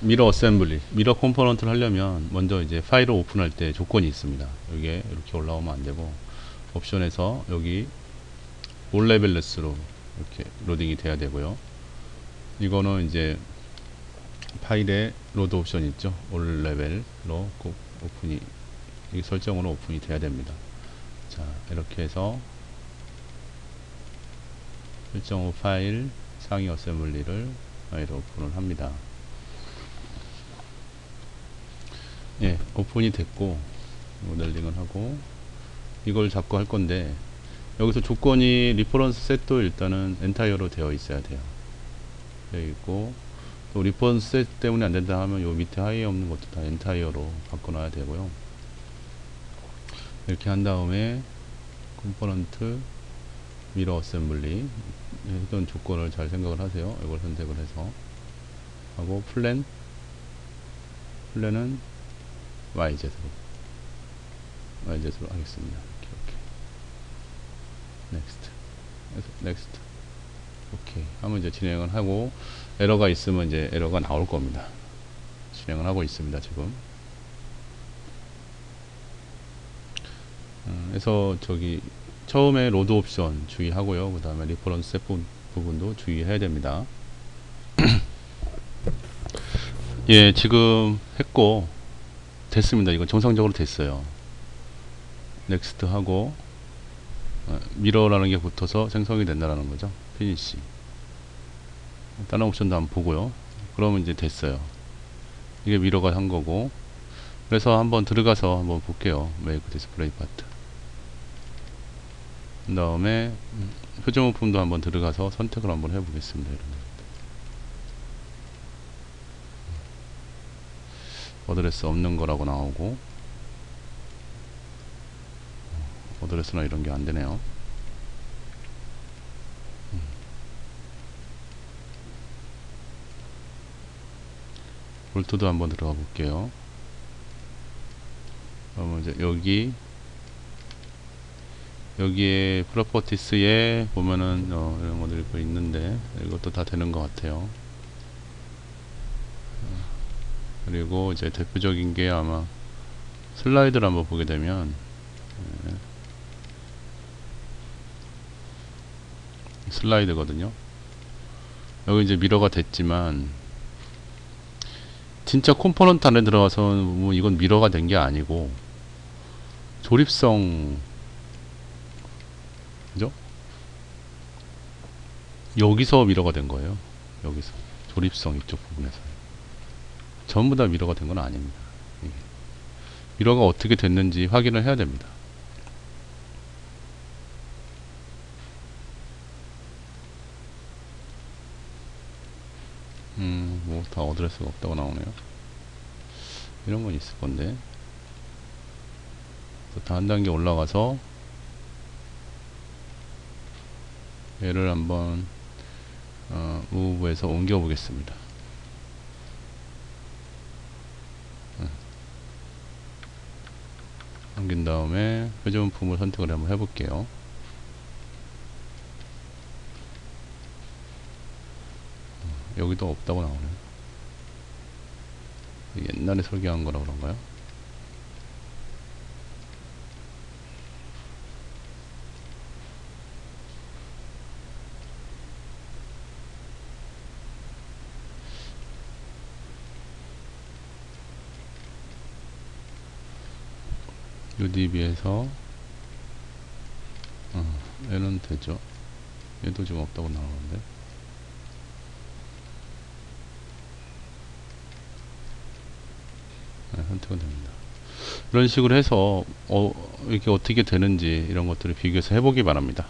미러 어셈블리, 미러 컴포넌트를 하려면 먼저 이제 파일을 오픈할 때 조건이 있습니다. 여기에 이렇게 올라오면 안 되고 옵션에서 여기 올 레벨레스로 이렇게 로딩이 돼야 되고요. 이거는 이제 파일에 로드 옵션 있죠. 올 레벨로 꼭 오픈이 이 설정으로 오픈이 돼야 됩니다. 자, 이렇게 해서 설정 후 파일 상위 어셈블리를 파일 오픈을 합니다. 예, 오픈이 됐고 모델링을 하고 이걸 잡고 할 건데 여기서 조건이 리퍼런스 셋도 일단은 엔타이어로 되어 있어야 돼요. 되어 있고 또 리퍼런스 셋 때문에 안 된다 하면 요 밑에 하이에 없는 것도 다 엔타이어로 바꿔놔야 되고요. 이렇게 한 다음에 컴포넌트 미러 어셈블리 했던 조건을 잘 생각을 하세요. 이걸 선택을 해서 하고 플랜 플랜은 YZ로 YZ로 하겠습니다. 이렇게 이렇게 넥스트 넥스트 오케이 하면 이제 진행을 하고 에러가 있으면 이제 에러가 나올 겁니다. 진행을 하고 있습니다. 지금 음, 그래서 저기 처음에 로드 옵션 주의하고요. 그 다음에 리퍼런스 셋 부- 부분도 주의해야 됩니다. 예, 지금 했고 됐습니다. 이건 정상적으로 됐어요. 넥스트 하고 어, 미러라는 게 붙어서 생성이 된다라는 거죠. 피니시. 다른 옵션도 한번 보고요. 그러면 이제 됐어요. 이게 미러가 한 거고. 그래서 한번 들어가서 한번 볼게요. 메이크 디스플레이 파트. 그 다음에 음, 표정부품도 한번 들어가서 선택을 한번 해보겠습니다. 거. 어드레스 없는 거라고 나오고 어, 어드레스나 이런 게 안 되네요. 음. 볼트도 한번 들어가 볼게요. 그러면 이제 여기 여기에 프로퍼티스에 보면은 어, 이런 것들이 또 있는데 이것도 다 되는 것 같아요. 어, 그리고 이제 대표적인 게 아마 슬라이드를 한번 보게 되면 예, 슬라이드거든요. 여기 이제 미러가 됐지만 진짜 컴포넌트 안에 들어가서 뭐 이건 미러가 된 게 아니고 조립성 그죠? 여기서 미러가 된 거예요. 여기서 조립성 이쪽 부분에서 전부 다 미러가 된 건 아닙니다. 이게. 미러가 어떻게 됐는지 확인을 해야 됩니다. 음, 뭐 다 어드레스가 없다고 나오네요. 이런 건 있을 건데. 다한 단계 올라가서 얘를 한번 어, 무브에서 옮겨 보겠습니다. 옮긴 다음에 표준품을 선택을 한번 해볼게요. 어, 여기도 없다고 나오네요. 옛날에 설계한 거라 그런가요? UDB에서 어, 얘는 되죠. 얘도 지금 없다고 나오는데. 네, 선택은 됩니다. 이런 식으로 해서 어, 이렇게 어떻게 되는지 이런 것들을 비교해서 해보기 바랍니다.